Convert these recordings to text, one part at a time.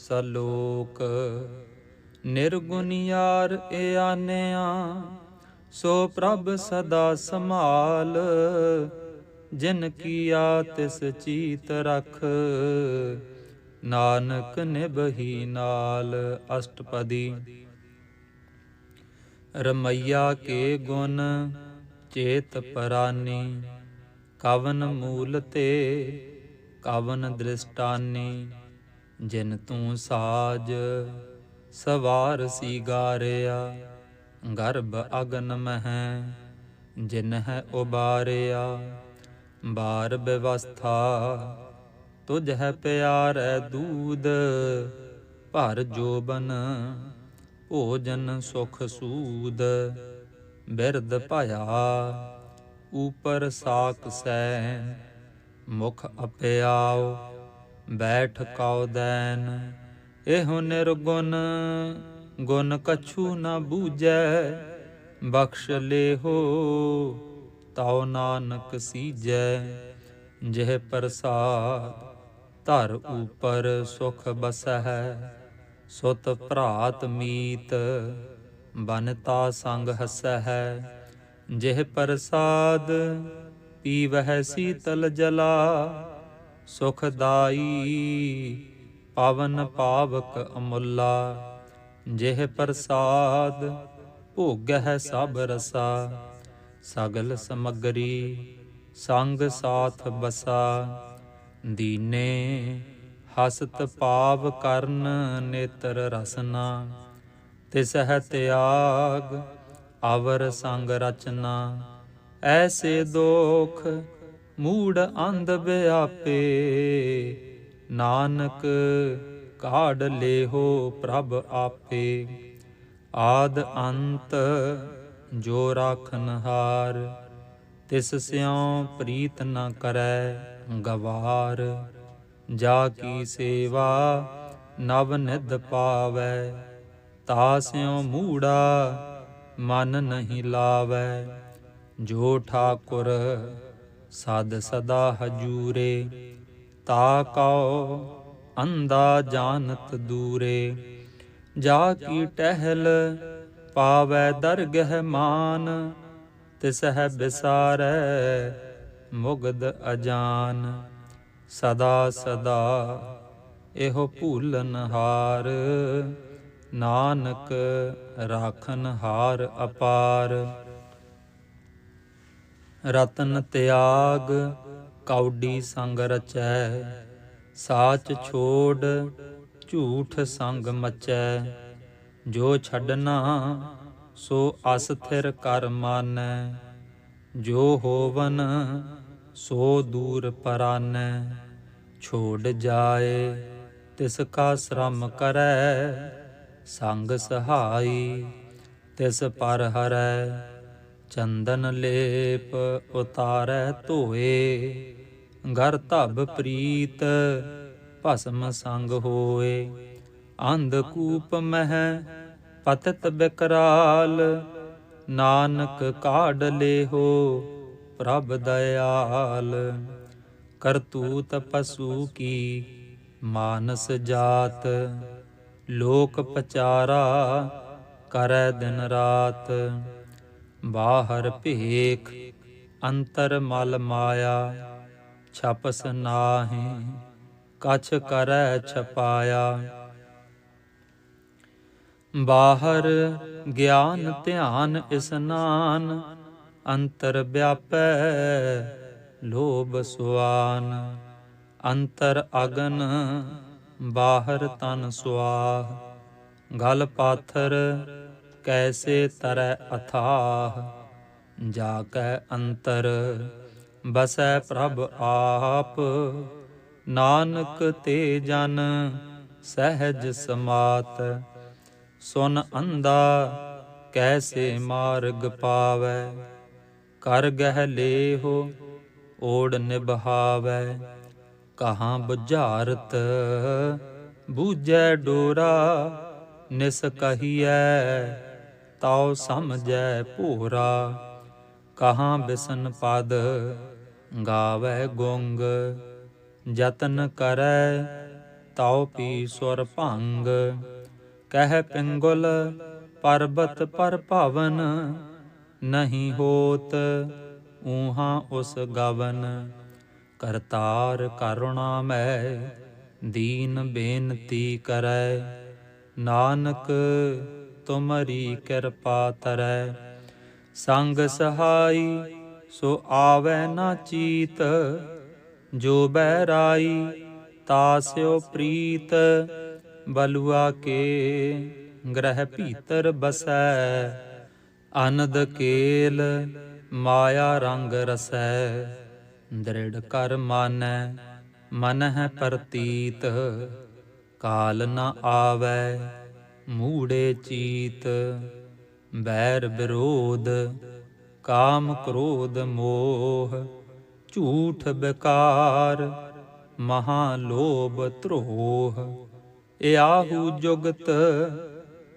ਸਲੋਕ, ਨਿਰਗੁਣ ਯਾਰ ਏ ਆਨਿਆ, ਸੋ ਪ੍ਰਭ ਸਦਾ ਸੰਭਾਲ। ਜਿਨ ਕੀਆ ਤਿਸ ਚੀਤ ਰਖ, ਨਾਨਕ ਨਿਭਹੀ ਨਾਲ ਅਸ਼ਟਪਦੀ। ਰਮਈਆ ਕੇ ਗੁਣ, ਚੇਤ ਪਰਾਨੀ, ਕਵਨ ਮੂਲ ਤੇ ਕਵਨ ਦ੍ਰਿਸ਼ਟਾਨੀ। ਜਿਨ ਤੂੰ ਸਾਜ ਸਵਾਰ ਸੀ ਗਾਰਿਆ ਗਰਭ ਅਗਨ ਮਹਿ, ਜਿਨ ਹੈ ਉਬਾਰਿਆ। ਬਾਰ ਵਿਵਸਥਾ, ਤੁਝ ਹੈ ਪਿਆਰੈ ਦੂਧ ਭਰ ਜੋਬਨ, ਭੋਜਨ ਸੁਖ ਸੂਦ। ਬਿਰਦ ਭਇਆ, ਉਪਰ ਸਾਕ ਸੈ, ਮੁਖ ਅਪਿਆਓ ਬੈਠ ਕਉ ਦੈਨ, ਇਹੋ ਨਿਰਗੁਣ, ਗੁਣ ਕਛੂ ਨਾ ਬੂਝੈ। ਬਖਸ਼ ਲੇਹੋ, ਤਉ ਨਾਨਕ ਸੀਜੈ। ਜਿਹ ਪ੍ਰਸਾਦ ਧਰ ਉਪਰ ਸੁਖ ਬਸਹਿ, ਸੁਤ ਭਰਾਤ ਮੀਤ ਬਨਤਾ ਸੰਗ ਹਸਹਿ। ਜਿਹ ਪ੍ਰਸਾਦ ਪੀਵਹਿ ਸੀਤਲ ਜਲਾ ਸੁਖਦਾਈ ਪਵਨ ਪਾਵਕ ਅਮੁੱਲਾ, ਜਿਹ ਪ੍ਰਸਾਦ ਭੋਗਹਿ ਸਭ ਰਸਾ, ਸਗਲ ਸਮਗਰੀ ਸੰਗ ਸਾਥ ਬਸਾ। ਦੀਨੇ ਹਸਤ ਪਾਵ ਕਰਨ ਨੇਤਰ ਰਸਨਾ ਤਿਸ ਹੈ ਤਿਆਗ ਅਵਰ ਸੰਗ ਰਚਨਾ। ਐਸੇ ਦੋਖ ਮੂੜ ਅੰਧ ਬਿਆਪੇ ਨਾਨਕ ਕਾਢ ਲੇਹੋ ਪ੍ਰਭ ਆਪੇ। ਆਦ ਅੰਤ ਜੋ ਰਾਖਨ ਹਾਰ, ਤਿਸ ਸਿਉ ਪ੍ਰੀਤ ਨ ਕਰੈ ਗਵਾਰ। ਜਾ ਕੀ ਸੇਵਾ ਨਵ ਨਿਧ ਪਾਵੈ, ਤਾ ਸਿਉ ਮੂੜਾ ਮਨ ਨਹੀਂ ਲਾਵੈ। ਜੋ ਠਾਕੁਰ ਸਦ ਸਦਾ ਹਜੂਰੇ, ਤਾ ਕਉ ਅੰਦਾ ਜਾਣਤ ਦੂਰੇ। ਜਾ ਕੀ ਟਹਿਲ ਪਾਵੈ ਦਰਗਹਿ ਮਾਨ, ਤਿਸ ਹੈ ਬਿਸਾਰੈ ਮੁਗਦ ਅਜਾਨ। ਸਦਾ ਸਦਾ ਇਹੋ ਭੂਲਨ ਹਾਰ, ਨਾਨਕ ਰਾਖਨ ਹਾਰ ਅਪਾਰ। ਰਤਨ ਤਿਆਗ ਕੌਡੀ ਸੰਗ ਰਚੈ, ਸਾਚ ਛੋੜ ਝੂਠ ਸੰਗ ਮਚੈ। ਜੋ ਛੱਡਣਾ, ਸੋ ਅਸਥਿਰ ਕਰ ਮਾਨੈ। ਜੋ ਹੋਵਨ, ਸੋ ਦੂਰ ਪਰਾਨੈ। ਛੋੜ ਜਾਏ, ਤਿਸ ਕਾ ਸ਼ਰਮ ਕਰੈ। ਸੰਗ ਸਹਾਈ, ਤਿਸ ਪਰ ਹਰੈ। ਚੰਦਨ ਲੇਪ ਉਤਾਰੈ ਧੋਏ, ਘਰ ਧਬ ਪ੍ਰੀਤ ਭਸਮ ਸੰਗ ਹੋਏ। ਅੰਧ ਕੂਪ ਮਹਿ ਪਤਤ ਬਿਕਰਾਲ, ਨਾਨਕ ਕਾਢ ਲੇਹੋ ਪ੍ਰਭ ਦਇਆਲ। ਕਰਤੂਤ ਪਸੂ ਕੀ ਮਾਨਸ ਜਾਤ, ਲੋਕ ਪਚਾਰਾ ਕਰੈ ਦਿਨ ਰਾਤ। ਬਾਹਰ ਭੇਖ, ਅੰਤਰ ਮਲ ਮਾਇਆ, ਛਪਸ ਨਾਹੀ, ਕਛ ਕਰੈ ਛਪਾਇਆ। ਬਾਹਰ ਗਿਆਨ ਧਿਆਨ ਇਸਨਾਨ ਅੰਤਰ ਵਿਆਪੈ ਲੋਭ ਸੁਆਨ। ਅੰਤਰ ਅਗਨ ਬਾਹਰ ਤਨ ਸੁਆਹ, ਗਲ ਪਾਥਰ ਕੈਸੇ ਤਰੈ ਅਥਾਹ? ਜਾ ਕੈ ਅੰਤਰ ਬਸੈ ਪ੍ਰਭ ਆਪ। ਨਾਨਕ ਤੇ ਜਨ ਸਹਿਜ ਸਮਾਤ। ਸੁਨ ਅੰਦਾ ਕੈਸੇ ਮਾਰਗ ਪਾਵੈ? ਕਰ ਗਹਿ ਲੇਹੋ ਓੜ ਨਿਭਾਵੈ। ਕਹਾਂ ਬੁਝਾਰਤ ਬੂਝੈ ਡੋਰਾ, ਨਿਸ ਕਹੀਐ ਤਉ ਸਮਝੈ ਭੂਰਾ, ਕਹਾਂ ਬਿਸਨ ਪਦ ਗਾਵੈ ਗੁੰਗ ਯਤਨ ਕਰੈ ਤਾਉ ਪੀ ਸੁਰ ਭੰਗ, ਕਹਿ ਪਿੰਗੁਲ ਪਰਬਤ ਪਰ ਭਵਨ, ਨਹੀਂ ਹੋਤ ਊਹਾ ਉਸ ਗਵਨ, ਕਰਤਾਰ ਕਰੁਣਾ ਮੈਂ ਦੀਨ ਬੇਨਤੀ ਕਰੈ, ਨਾਨਕ ਤੁਮਰੀ ਕਿਰਪਾ ਤਰੈ। ਸੰਗ ਸਹਾਈ, ਸੋ ਆਵੈ ਨਾ ਚੀਤ। ਜੋ ਬਹਿਰਾਈ ਤਾਸਿਓ ਪ੍ਰੀਤ। ਬਲੁਆ ਕੇ ਗ੍ਰਹਿ ਭੀਤਰ ਬਸੈ। ਅਨੰਦ ਕੇਲ ਮਾਇਆ ਰੰਗ ਰਸੈ। ਦ੍ਰਿੜ ਕਰ ਮਾਨੈ ਮਨ ਹੈ ਪ੍ਰਤੀਤ। ਕਾਲ ਨ ਆਵੈ। ਮੂੜੇ ਚੀਤ, ਬੈਰ ਵਿਰੋਧ, ਕਾਮ ਕ੍ਰੋਧ ਮੋਹ, ਝੂਠ ਬਕਾਰ ਮਹਾ ਲੋਭ ਧਰੋਹ ਆਹੂ ਜੁਗਤ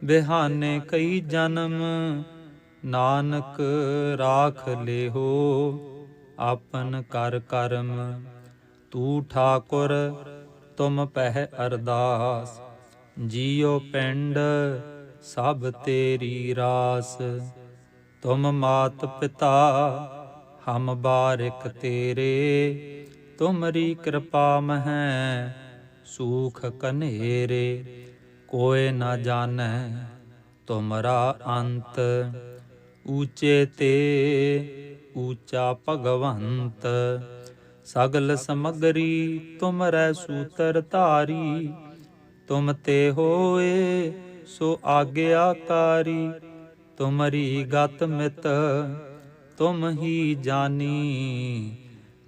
ਬਿਹਾਨੇ ਕਈ ਜਨਮ, ਨਾਨਕ ਰਾਖ ਲੇਹੋ, ਆਪਨ ਕਰ ਕਰਮ। ਤੂ ਠਾਕੁਰ, ਤੁਮ ਪਹਿ ਅਰਦਾਸ। ਜੀਉ ਪਿੰਡ, ਸਭ ਤੇਰੀ ਰਾਸ। ਤੁਮ ਮਾਤ ਪਿਤਾ, ਹਮ ਬਾਰਿਕ ਤੇਰੇ। ਤੁਮਰੀ ਕਿਰਪਾ ਮਹਿ, ਸੂਖ ਕਨੇਰੇ। ਕੋਏ ਨਾ ਜਾਣੈ ਤੁਮਰਾ ਅੰਤ। ਊਚੇ ਤੇ ਊਚਾ ਭਗਵੰਤ। ਸਗਲ ਸਮਗਰੀ ਤੁਮਰੈ ਸੂਤਰ ਧਾਰੀ। ਤੁਮ ਤੇ ਹੋਏ ਸੋ ਆਗਿਆਕਾਰੀ, ਤੁਮਰੀ ਗਤ ਮਿਤ, ਤੁਮ ਹੀ ਜਾਨੀ।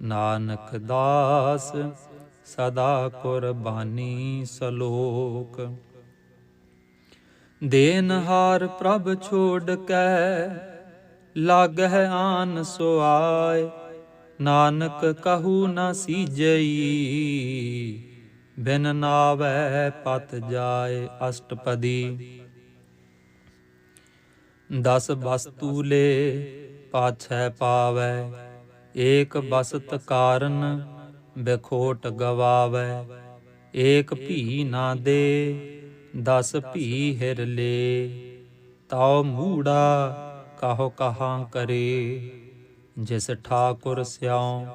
ਨਾਨਕ ਦਾਸ, ਸਦਾ ਕੁਰਬਾਨੀ ਸਲੋਕ। ਦੇਨਹਾਰ ਪ੍ਰਭ ਛੋੜ ਕੈ, ਲਾਗਹਿ ਆਨ ਸੋ ਆਏ। ਨਾਨਕ ਕਹੂ ਨਾ ਸੀਜਈ ਬਿਨ ਨਾਵੈ ਪਤ ਜਾਏ ਅਸ਼ਟਪਦੀ। ਦਸ ਵਸਤੂ ਲੇ ਪਾਛੈ ਪਾਵੈ, ਏਕ ਬਸਤ ਕਾਰਨ ਬਖੋਟ ਗਵਾਵੈ, ਏਕ ਭੀ ਨਾ ਦੇ, ਦਸ ਭੀ ਹਿਰ ਲੇ। ਤਾਉ ਮੂੜਾ ਕਾਹੋ ਕਹਾਂ ਕਰੇ, ਜਿਸ ਠਾਕੁਰ ਸਿਉ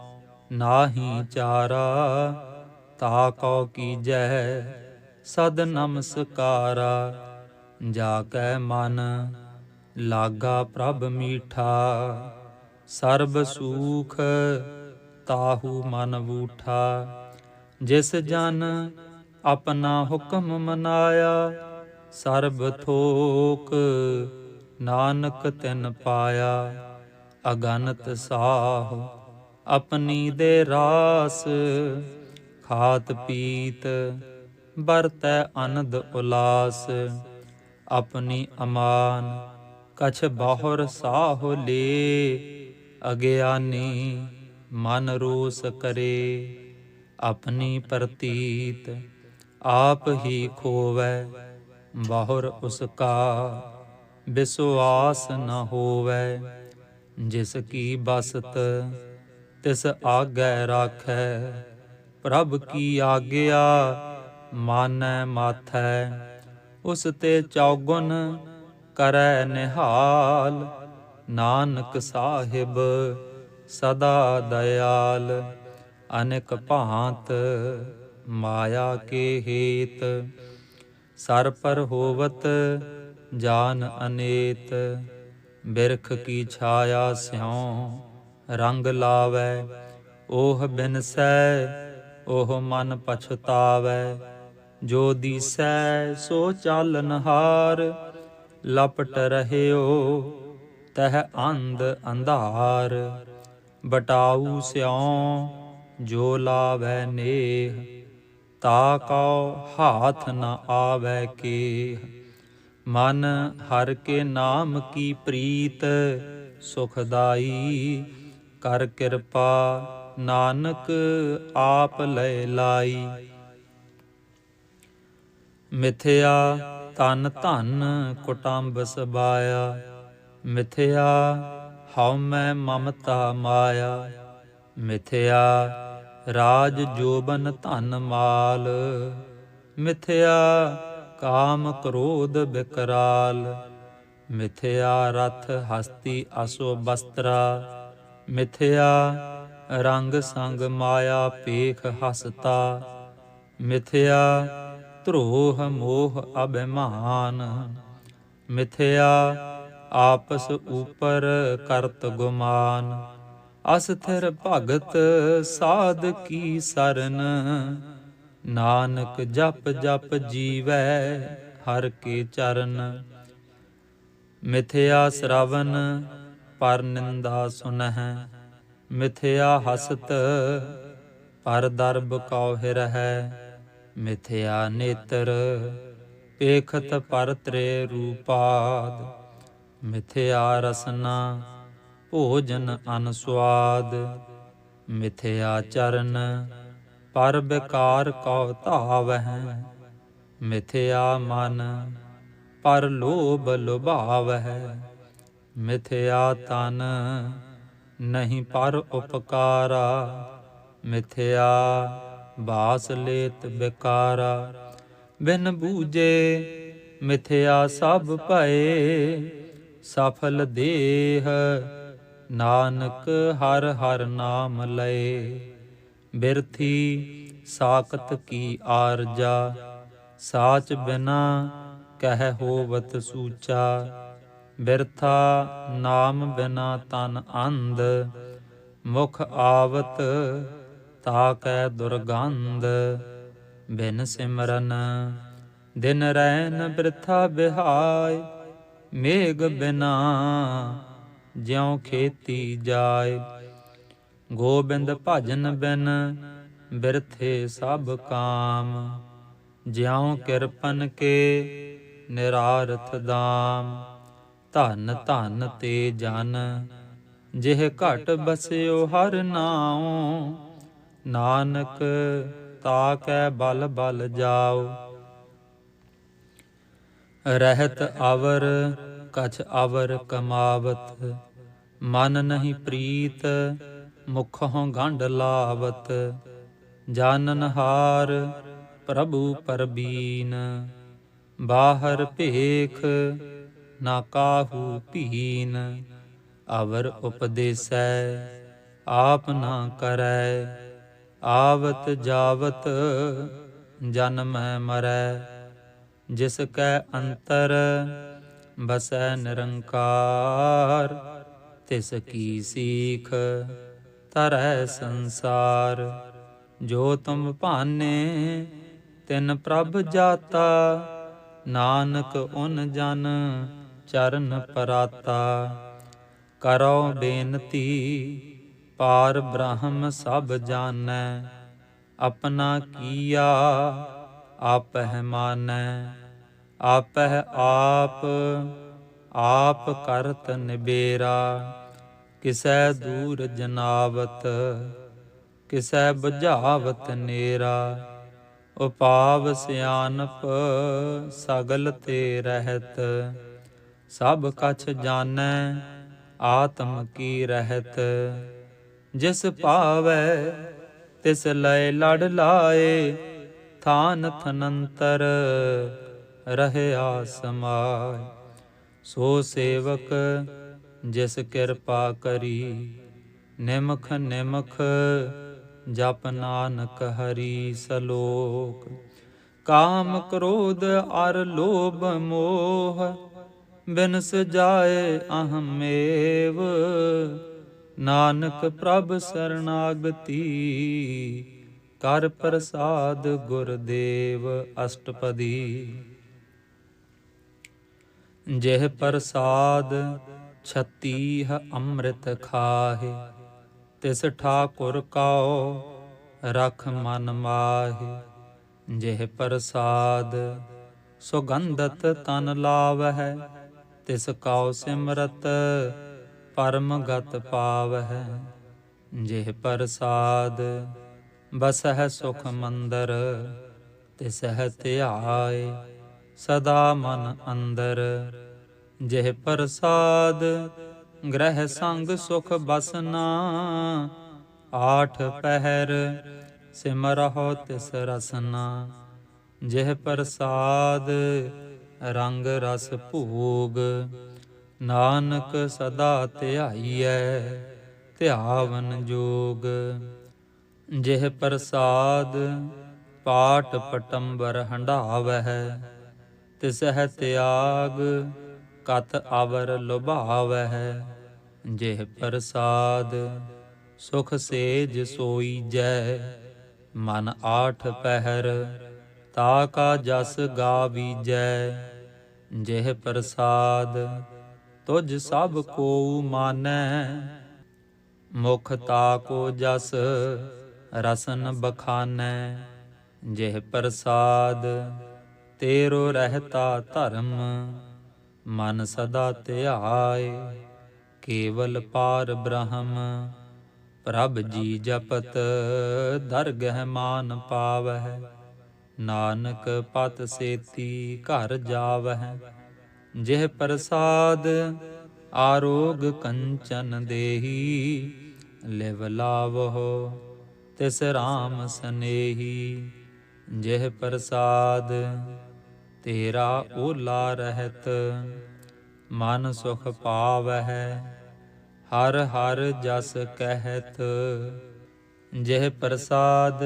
ਨਾਹੀ ਚਾਰਾ ਤਾ ਕਉ ਕੀਜੈ, ਸਦ ਨਮਸਕਾਰਾ। ਜਾ ਕੈ ਮਨ, ਲਾਗਾ ਪ੍ਰਭ ਮੀਠਾ। ਸਰਬ ਸੂਖ ਤਾਹੂ ਮਨ ਬੂਠਾ। ਜਿਸ ਜਨ ਆਪਣਾ ਹੁਕਮ ਮਨਾਇਆ, ਸਰਬ ਥੋਕ ਨਾਨਕ ਤਿਨ ਪਾਇਆ। ਅਗਨਤ ਸਾਹ, ਆਪਣੀ ਦੇ ਰਾਸ ਖਾਤ ਪੀਤ ਬਰਤੈ ਅਨੰਦ ਉਲਾਸ। ਆਪਣੀ ਅਮਾਨ ਕਛ ਬਾਹਰ ਸਾਹ ਲੇ, ਅਗਿਆਨੀ ਮਨ ਰੋਸ ਕਰੇ। ਆਪਣੀ ਪ੍ਰਤੀਤ ਆਪ ਹੀ ਖੋਵੈ, ਬਾਹਰ ਉਸਕਾ ਵਿਸਵਾਸ ਨ ਹੋਵੈ। ਜਿਸ ਕੀ ਬਸਤ ਤਿਸ ਆਗੈ ਰਾਖੈ ਪ੍ਰਭ ਕੀ ਆਗਿਆ ਮਾਨੈ ਮਾਥੈ, ਉਸ ਤੇ ਚੌਗੁਣ ਕਰੈ ਨਿਹਾਲ। ਨਾਨਕ ਸਾਹਿਬ ਸਦਾ ਦਇਆਲ, ਅਨੇਕ ਭਾਂਤ ਮਾਇਆ ਕੇ ਹੇਤ। ਸਰ ਪਰ ਹੋਵਤ ਜਾਨ ਅਨੇਤ, ਬਿਰਖ ਕੀ ਛਾਇਆ ਸਿਉ ਰੰਗ ਲਾਵੈ, ਓਹ ਬਿਨਸੈ ਉਹ ਮਨ ਪਛਤਾਵੈ। ਜੋ ਦੀਸੈ, ਸੋ ਚਾਲਨਹਾਰ ਲਪਟ ਰਹਿਓ, ਤਹ ਅੰਧ ਅੰਧਾਰ। ਬਟਾਊ ਸਿਉ, ਜੋ ਲਾਵੈ ਨੇਹ। ਤਾ ਕਉ ਹਾਥ ਨ ਆਵੈ ਕੇ ਮਨ ਹਰ ਕੇ ਨਾਮ ਕੀ ਪ੍ਰੀਤ ਸੁਖਦਾਈ ਕਰ ਕਿਰਪਾ। ਨਾਨਕ ਆਪ ਲੈ ਲਾਈ। ਮਿਥਿਆ ਤਨ ਧਨ ਕੁਟੰਬ ਸਬਾਇਆ। ਮਿਥਿਆ ਹਉ ਮੈਂ ਮਮਤਾ ਮਾਇਆ। ਮਿਥਿਆ ਰਾਜ ਜੋਬਨ ਧਨ ਮਾਲ। ਮਿਥਿਆ ਕਾਮ ਕ੍ਰੋਧ ਬਿਕਰਾਲ। ਮਿਥਿਆ ਰਥ ਹਸਤੀ ਅਸੋ ਬਸਤਰਾ। ਮਿਥਿਆ ਰੰਗ ਸੰਗ ਮਾਇਆ ਪੇਖ ਹਸਤਾ। ਮਿਥਿਆ ਧਰੋਹ ਮੋਹ ਅਭਿਮਾਨ। ਮਿਥਿਆ ਆਪਸ ਉਪਰ ਕਰਤ ਗੁਮਾਨ। ਅਸਥਿਰ ਭਗਤ ਸਾਧ ਕੀ ਸਰਨ? ਨਾਨਕ ਜਪ ਜਪ ਜੀਵੈ ਹਰ ਕੇ ਚਰਨ। ਮਿਥਿਆ ਸ਼ਰਵਨ ਪਰ ਨਿੰਦਾ ਸੁਨਹਿ। ਮਿਥਿਆ ਹਸਤ, ਪਰ ਦਰਬ ਕਉ ਹਿਰਹਿ ਮਿਥਿਆ ਨੇਤਰ, ਪੇਖਤ ਪਰ ਤ੍ਰੇ ਰੂਪਾਦ। ਮਿਥਿਆ ਰਸਨਾ, ਭੋਜਨ ਅਨਸਵਾਦ। ਮਿਥਿਆ ਚਰਨ, ਪਰ ਬਿਕਾਰ ਕਉ ਧਾਵਹਿ। ਮਿਥਿਆ ਮਨ, ਪਰ ਲੋਭ ਲੁਭਾਵਹਿ। ਮਿਥਿਆ ਤਨ ਨਹੀਂ ਪਰ ਉਪਕਾਰਾ, ਮਿਥਿਆ ਬਾਸ ਲੇਤ ਬਿਕਾਰਾ। ਬਿਨ ਬੂਝੇ ਮਿਥਿਆ ਸਭ ਭਏ, ਸਫਲ ਦੇਹ ਨਾਨਕ ਹਰ ਹਰ ਨਾਮ ਲਏ। ਬਿਰਥੀ ਸਾਖਤ ਕੀ ਆਰਜਾ, ਸਾਚ ਬਿਨਾ ਕਹਿ ਹੋਵਤ ਸੂਚਾ। ਬਿਰਥਾ ਨਾਮ ਬਿਨਾ ਤਨ ਅੰਧ, ਮੁਖ ਆਵਤ ਤਾ ਕੈ ਦੁਰਗੰਧ। ਬਿਨ ਸਿਮਰਨ ਦਿਨ ਰੈਨ ਬਿਰਥਾ ਬਿਹਾਇ, ਮੇਘ ਬਿਨਾ ਜਿਉ ਖੇਤੀ ਜਾਏ ਗੋਬਿੰਦ ਭਜਨ ਬਿਨ ਬਿਰਥੇ ਸਭ ਕਾਮ, ਜਿਉ ਕਿਰਪਨ ਕੇ ਨਿਰਾਰਥ ਦਾਮ। ਧਨ ਧਨ ਤੇ ਜਨ, ਜਿਹ ਘਟ ਬਸਿਓ ਹਰ ਨਾਉ। ਨਾਨਕ ਤਾ ਕੈ ਬਲ ਬਲ ਜਾਓ ਰਹਿਤ ਅਵਰ, ਕਛ ਅਵਰ ਕਮਾਵਤ। ਮਨ ਨਹੀਂ ਪ੍ਰੀਤ ਮੁਖੋਂ ਗੰਢ ਲਾਵਤ। ਜਾਨਨ ਹਾਰ ਪ੍ਰਭੂ ਪਰਬੀਨ। ਬਾਹਰ ਭੇਖ ਨਾ ਕਾਹੂ ਭੀਨ, ਅਵਰ ਉਪਦੇਸੈ, ਆਪ ਨਾ ਕਰੈ, ਆਵਤ ਜਾਵਤ ਜਨਮ ਮਰੈ। ਜਿਸ ਕੈ ਅੰਤਰ ਬਸੈ ਨਿਰੰਕਾਰ, ਤਿਸ ਕੀ ਸੀਖ ਤਰੈ ਸੰਸਾਰ। ਜੋ ਤੁਮ ਭਾਨੇ, ਤਿਨ ਪ੍ਰਭ ਜਾਤਾ, ਨਾਨਕ ਓਨ ਜਨ ਚਰਨ ਪਰਾਤਾ, ਕਰੋ ਬੇਨਤੀ, ਪਾਰ ਬ੍ਰਹਮ ਸਭ ਜਾਣੈ, ਆਪਣਾ ਕੀਆ ਆਪਹਿ ਮਾਨੈ, ਆਪਹਿ ਆਪ ਆਪ ਕਰਤ ਨਿਬੇਰਾ, ਕਿਸੈ ਦੂਰ ਜਨਾਵਤ, ਕਿਸੈ ਬੁਝਾਵਤ ਨੇਰਾ, ਉਪਾਵ ਸਿਆਨਪ ਸਗਲ ਤੇ ਰਹਿਤ। ਸਭ ਕਛ ਜਾਣੈ, ਆਤਮ ਕੀ ਰਹਿਤ। ਜਿਸ ਭਾਵੈ, ਤਿਸ ਲੈ ਲੜ ਲਾਏ, ਥਾਨ ਥਨੰਤਰ ਰਹਿਆ ਸਮਾਇ ਸੋ ਸੇਵਕ, ਜਿਸ ਕਿਰਪਾ ਕਰੀ, ਨਿਮਖ ਨਿਮਖ ਜਪ ਨਾਨਕ ਹਰੀ ਸਲੋਕ। ਕਾਮ ਕ੍ਰੋਧ ਅਰ ਲੋਭ ਮੋਹ ਬਿਨਸ ਜਾਏ ਅਹਮੇਵ ਨਾਨਕ ਪ੍ਰਭ ਸਰਨਾਗਤੀ, ਕਰ ਪ੍ਰਸਾਦ ਗੁਰਦੇਵ ਅਸ਼ਟਪਦੀ। ਜਿਹ ਪ੍ਰਸਾਦ ਛਤੀਹ ਅੰਮ੍ਰਿਤ ਖਾਹੇ, ਤਿਸ ਠਾਕੁਰ ਕਾਓ ਰਖ ਮਨ ਮਾਹੇ। ਜਿਹ ਪ੍ਰਸਾਦ ਸੁਗੰਧਤ ਤਨ ਲਾਵਹਿ ਤਿਸ ਕਾਉ ਸਿਮਰਤ ਪਰਮ ਗਤ ਪਾਵਹਿ, ਜਿਹ ਪ੍ਰਸਾਦ ਬਸਹਿ ਸੁਖ ਮੰਦਰ, ਤਿਸਹਿ ਧਿਆਏ ਸਦਾ ਮਨ ਅੰਦਰ। ਜਿਹ ਪ੍ਰਸਾਦ ਗ੍ਰਹਿ ਸੰਗ ਸੁਖ ਬਸਨਾ, ਆਠ ਪਹਿਰ ਸਿਮਰਹੁ ਤਿਸ ਰਸਨਾ। ਜਿਹ ਪ੍ਰਸਾਦ ਰੰਗ ਰਸ ਭੋਗ, ਨਾਨਕ ਸਦਾ ਧਿਆਈਐ, ਧਿਆਵਨ ਜੋਗ। ਜਿਹ ਪ੍ਰਸਾਦ ਪਾਟ ਪਟੰਬਰ ਹੰਡਾਵਹਿ ਤਿਸਹਿ ਤਿਆਗ ਕਤ ਆਵਰ ਲੁਭਾਵਹਿ। ਜਿਹ ਪ੍ਰਸਾਦ ਸੁਖ ਸੇਜ ਸੋਈ ਜੈ, ਮਨ ਆਠ ਪਹਿਰ ਤਾ ਕਾ ਜਸ ਗਾਵੀਜੈ ਜਿਹ ਪ੍ਰਸਾਦ ਤੁਝ ਸਭ ਕੋ ਮਾਨੈ। ਮੁਖ ਤਾ ਕੋ ਜਸ ਰਸਨ ਬਖਾਨੈ, ਜਿਹ ਪ੍ਰਸਾਦ ਤੇਰੋ ਰਹਤਾ ਧਰਮ, ਮਨ ਸਦਾ ਧਿਆਏ, ਕੇਵਲ ਪਾਰ ਬ੍ਰਹਮ। ਪ੍ਰਭ ਜੀ ਜਪਤ, ਦਰਗਹਿ ਮਾਨ ਪਾਵਹਿ। ਨਾਨਕ ਪਤ ਸੇਤੀ ਘਰ ਜਾਵਹਿ, ਜਿਹ ਪ੍ਰਸਾਦ ਆਰੋਗ ਕੰਚਨ ਦੇਹੀ, ਲਿਵ ਲਾਵਹੁ, ਤਿਸ ਰਾਮ ਸਨੇਹੀ, ਜਿਹ ਪ੍ਰਸਾਦ ਤੇਰਾ ਓਲਾ ਰਹਿਤ, ਮਨ ਸੁਖ ਪਾਵਹਿ, ਹਰ ਹਰ ਜਸ ਕਹਿਤ, ਜਿਹ ਪ੍ਰਸਾਦ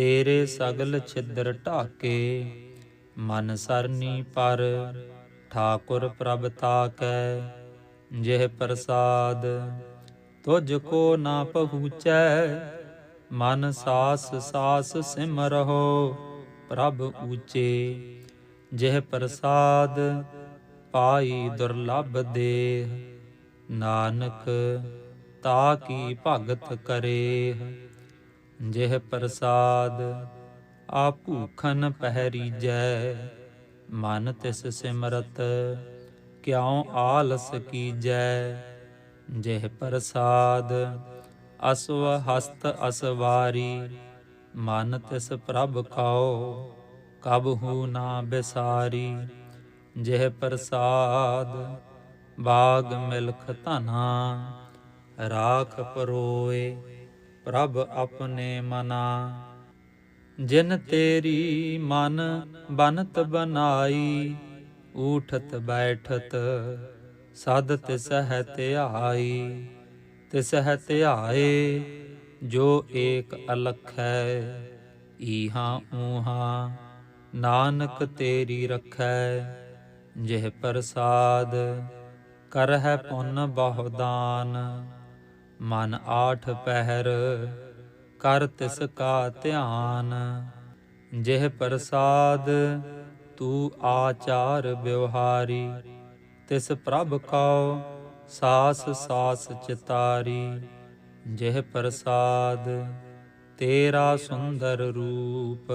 ਤੇਰੇ ਸਗਲ ਛਿਦਰ ਢਾਕੇ, ਮਨ ਸਰਨੀ ਪਰ ਠਾਕੁਰ ਪ੍ਰਭ ਤਾਕੈ, ਜਿਹ ਪ੍ਰਸਾਦ ਤੁਝ ਕੋ ਨਾ ਪਹੁੰਚੈ, ਮਨ ਸਾਸ ਸਾਸ ਸਿਮਰਹੁ ਪ੍ਰਭ ਊਚੇ, ਜਿਹ ਪ੍ਰਸਾਦ ਪਾਈ ਦੁਰਲਭ ਦੇਹ, ਨਾਨਕ ਤਾ ਕੀ ਭਗਤ ਕਰੇ ਜਿਹ ਪ੍ਰਸਾਦ ਆ ਭੂਖਨ ਪਹਿਰੀਜੈ, ਮਨ ਤਿਸ ਸਿਮਰਤ ਕਿਉ ਆਲਸ ਕੀਜੈ। ਜਿਹ ਪ੍ਰਸਾਦ ਅਸਵ ਹਸਤ ਅਸਵਾਰੀ, ਮਨ ਤਿਸ ਪ੍ਰਭ ਖਾਓ ਕਬਹੂ ਨਾ ਬਿਸਾਰੀ। ਜਿਹ ਪ੍ਰਸਾਦ ਬਾਗ ਮਿਲਖ ਧਨਾ, ਰਾਖ ਪਰੋਏ ਪ੍ਰਭ ਆਪਣੇ ਮਨਾ। ਜਿਨ ਤੇਰੀ ਮਨ ਬਨਤ ਬਨਾਈ ਊਠਤ ਬੈਠਤ ਸਦ ਤਿਸਹਿ ਧਿਆਈ। ਤਿਸਹਿ ਧਿਆਏ ਜੋ ਏਕ ਅਲਖ ਹੈ ਈਹਾਂ ਊਹਾਂ ਨਾਨਕ ਤੇਰੀ ਰਖੈ। ਜਿਹ ਪ੍ਰਸਾਦ ਕਰਹਿ ਪੁੰਨ ਬਹੁਦਾਨ ਮਨ ਆਠ ਪਹਿਰ ਕਰ ਤਿਸ ਕਾ ਧਿਆਨ, ਜਿਹ ਪ੍ਰਸਾਦ ਤੂ ਆਚਾਰ ਵਿਵਹਾਰੀ, ਤਿਸ ਪ੍ਰਭ ਕਉ ਸਾਸ ਸਾਸ ਚਿਤਾਰੀ, ਜਿਹ ਪ੍ਰਸਾਦ ਤੇਰਾ ਸੁੰਦਰ ਰੂਪ,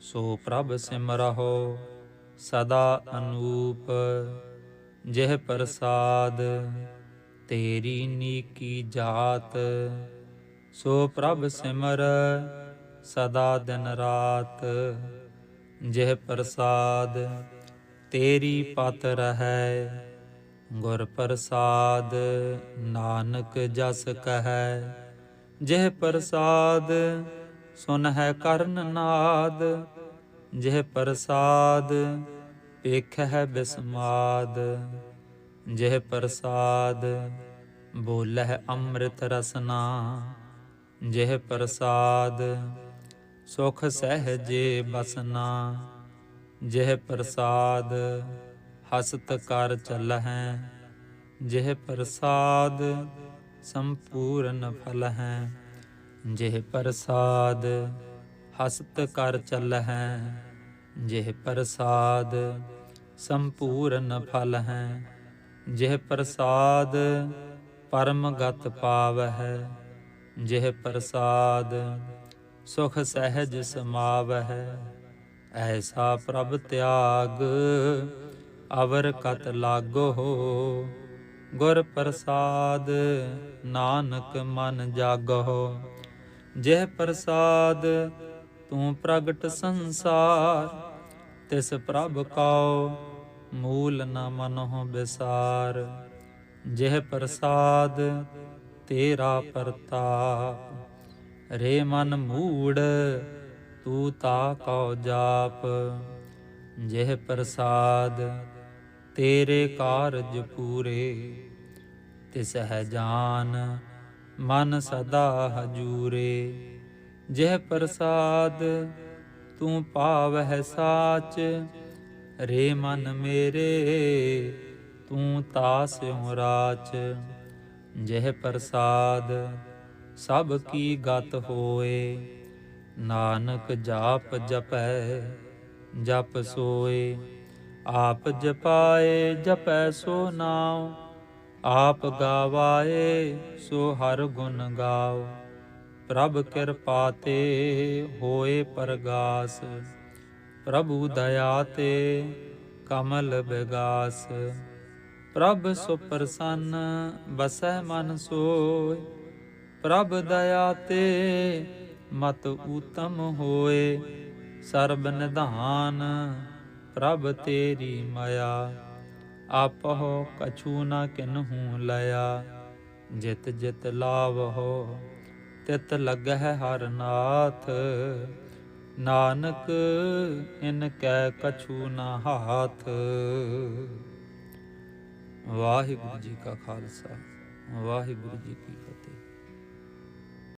ਸੋ ਪ੍ਰਭ ਸਿਮਰਹੁ ਸਦਾ ਅਨੂਪ, ਜਿਹ ਪ੍ਰਸਾਦ ਤੇਰੀ ਨੀਕੀ ਜਾਤ, ਸੋ ਪ੍ਰਭ ਸਿਮਰ ਸਦਾ ਦਿਨ ਰਾਤ। ਜਿਹ ਪ੍ਰਸਾਦ ਤੇਰੀ ਪਤ ਰਹੈ, ਗੁਰ ਪ੍ਰਸਾਦ ਨਾਨਕ ਜਸ ਕਹੈ। ਜਿਹ ਪ੍ਰਸਾਦ ਸੁਨ ਹੈ ਕਰਨ ਨਾਦ, ਜਿਹ ਪ੍ਰਸਾਦ ਵੇਖਹਿ ਬਿਸਮਾਦ। ਜਿਹ ਪ੍ਰਸਾਦ ਬੋਲਹਿ ਅੰਮ੍ਰਿਤ ਰਸਨਾ। ਜਿਹ ਪ੍ਰਸਾਦ ਸੁਖ ਸਹਿਜੇ ਬਸਨਾ। ਜਿਹ ਪ੍ਰਸਾਦ ਹਸਤ ਕਰ ਚਲਹਿ। ਜਿਹ ਪ੍ਰਸਾਦ ਸੰਪੂਰਨ ਫਲ ਹੈ ਜਿਹ ਪ੍ਰਸਾਦ ਹਸਤ ਕਰ ਚਲਹਿ। ਜਿਹ ਪ੍ਰਸਾਦ ਸੰਪੂਰਨ ਫਲ ਹੈ ਜਿਹ ਪ੍ਰਸਾਦ ਪਰਮ ਗਤ ਪਾਵਹਿ, ਜਿਹ ਪ੍ਰਸਾਦ ਸੁਖ ਸਹਿਜ ਸਮਾਵਹਿ, ਐਸਾ ਪ੍ਰਭ ਤਿਆਗ ਅਵਰ ਕਤ ਲਾਗੋ ਗੁਰ ਪ੍ਰਸਾਦ ਨਾਨਕ ਮਨ ਜਾਗੋ ਜਿਹ ਪ੍ਰਸਾਦ ਤੂੰ ਪ੍ਰਗਟ ਸੰਸਾਰ, ਤਿਸ ਪ੍ਰਭ ਕਉ ਮੂਲ ਨ ਮਨਹੁ ਬਿਸਾਰ, ਜਿਹ ਪ੍ਰਸਾਦ ਤੇਰਾ ਪ੍ਰਤਾਪ। ਰੇ ਮਨ ਮੂੜ, ਤੂ ਤਾ ਕਉ ਜਾਪ। ਜਿਹ ਪ੍ਰਸਾਦ ਤੇਰੇ ਕਾਰਜ ਪੂਰੇ, ਤਿਸ ਹੈ ਜਾਨ ਮਨ ਸਦਾ ਹਜੂਰੇ। ਜਿਹ ਪ੍ਰਸਾਦ ਤੂੰ ਪਾਵਹਿ ਸਾਚ ਰੇ ਮਨ ਮੇਰੇ, ਤੂੰ ਤਾਸਿਉ ਰਾਚ ਜਿਹ ਪ੍ਰਸਾਦ ਸਭ ਕੀ ਗਤ ਹੋਏ। ਨਾਨਕ ਜਾਪ ਜਪੈ, ਜਪ ਸੋਏ, ਆਪ ਜਪਾਏ, ਜਪੈ ਸੋ ਨਾਉ, ਆਪ ਗਾਵਾਏ ਸੋ ਹਰ ਗੁਣ ਗਾਓ ਪ੍ਰਭ ਕਿਰਪਾ ਤੇ ਹੋਏ ਪਰਗਾਸ। ਪ੍ਰਭੂ ਦਇਆ ਤੇ ਕਮਲ ਬਿਗਾਸ। ਪ੍ਰਭ ਸੁ ਪ੍ਰਸੰਨ ਮਨ ਸੋਇ ਪ੍ਰਭ ਦਇਆ ਤੇ ਮਤ ਊਤਮ ਹੋਏ। ਸਰਬ ਨਿਧਾਨ, ਪ੍ਰਭ ਤੇਰੀ ਮਾਇਆ। ਆਪਹੁ ਕਛੂ ਨਾ ਕਿਨਹੂ ਲਿਆ ਜਿਤ ਜਿਤ ਲਾਵਹੁ, ਤਿਤ ਲੱਗਹਿ ਹਰ ਨਾਥ। ਨਾਨਕ ਇਨ ਕੈ ਕਛੂ ਨਾ ਹਾਥ। ਵਾਹਿਗੁਰੂ ਜੀ ਕਾ ਖਾਲਸਾ ਵਾਹਿਗੁਰੂ ਜੀ ਕੀ ਫਤਿਹ।